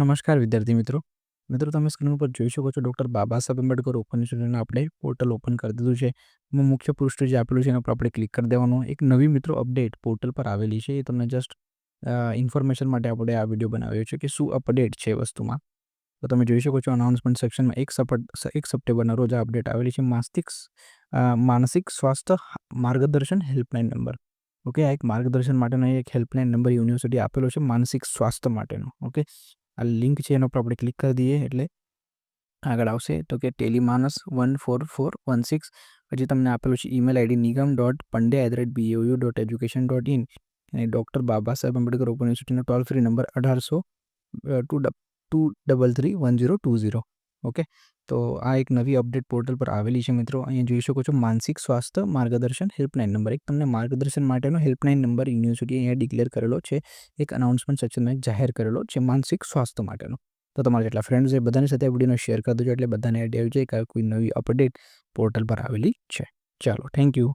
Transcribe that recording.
નમસ્કાર વિદ્યાર્થી મિત્રો. મિત્રો, તમે સ્ક્રીન ઉપર જોઈ શકો છો ડૉક્ટર બાબા સાહેબ આંબેડકર ઓપન આપણે પોર્ટલ ઓપન કરી દીધું છે. એમાં મુખ્ય પૃષ્ઠ જે આપેલું છે એના પર આપણે ક્લિક કરી દેવાનું. એક નવી મિત્રો અપડેટ પોર્ટલ પર આવેલી છે. એ તમને જસ્ટ ઇન્ફોર્મેશન માટે આપણે આ વીડિયો બનાવ્યો છે કે શું અપડેટ છે વસ્તુમાં. તો તમે જોઈ શકો છો અનાઉન્સમેન્ટ સેક્શનમાં એક સપટ, એક સપ્ટેમ્બરના રોજ આ અપડેટ આવેલી છે માસિક માનસિક સ્વાસ્થ્ય માર્ગદર્શન હેલ્પલાઇન નંબર. ઓકે, આ એક માર્ગદર્શન માટેનો એક હેલ્પલાઇન નંબર યુનિવર્સિટી આપેલો છે માનસિક સ્વાસ્થ્ય માટેનો. ઓકે આ લિંક છે એના ઉપર આપણે ક્લિક કરી દઈએ એટલે આગળ આવશે. તો કે Tele MANAS one four four one six પછી તમને આપેલું છે email ID Nigam dot Pande at the rate BAU dot education dot in અને ડૉક્ટર બાબા સાહેબ આંબેડકર ઓપન યુનિવર્સિટીનો ટોલ ફ્રી નંબર અઢારસો two two double three one zero two zero. Okay? તો આ એક નવી અપડેટ પોર્ટલ પર આવેલી છે મિત્રો. અહીંયા જોઈ શકો છો માનસિક સ્વાસ્થ્ય માર્ગદર્શન હેલ્પલાઇન નંબર એક. તમને માર્ગદર્શન માટેનો હેલ્પલાઇન નંબર યુનિવર્સિટી અહીંયા ડિક્લેર કરેલો છે. એક અનાઉન્સમેન્ટ સેક્શનમાં જાહેર કરેલો છે માનસિક સ્વાસ્થ્ય માટેનો. તો તમારા જેટલા ફ્રેન્ડ્સ છે બધાની સાથે વિડીયોને શેર કરી દેજો એટલે બધાને આઈડિયા આવી જાય કે કોઈ નવી અપડેટ પોર્ટલ પર આવેલી છે. ચાલો થેન્ક યુ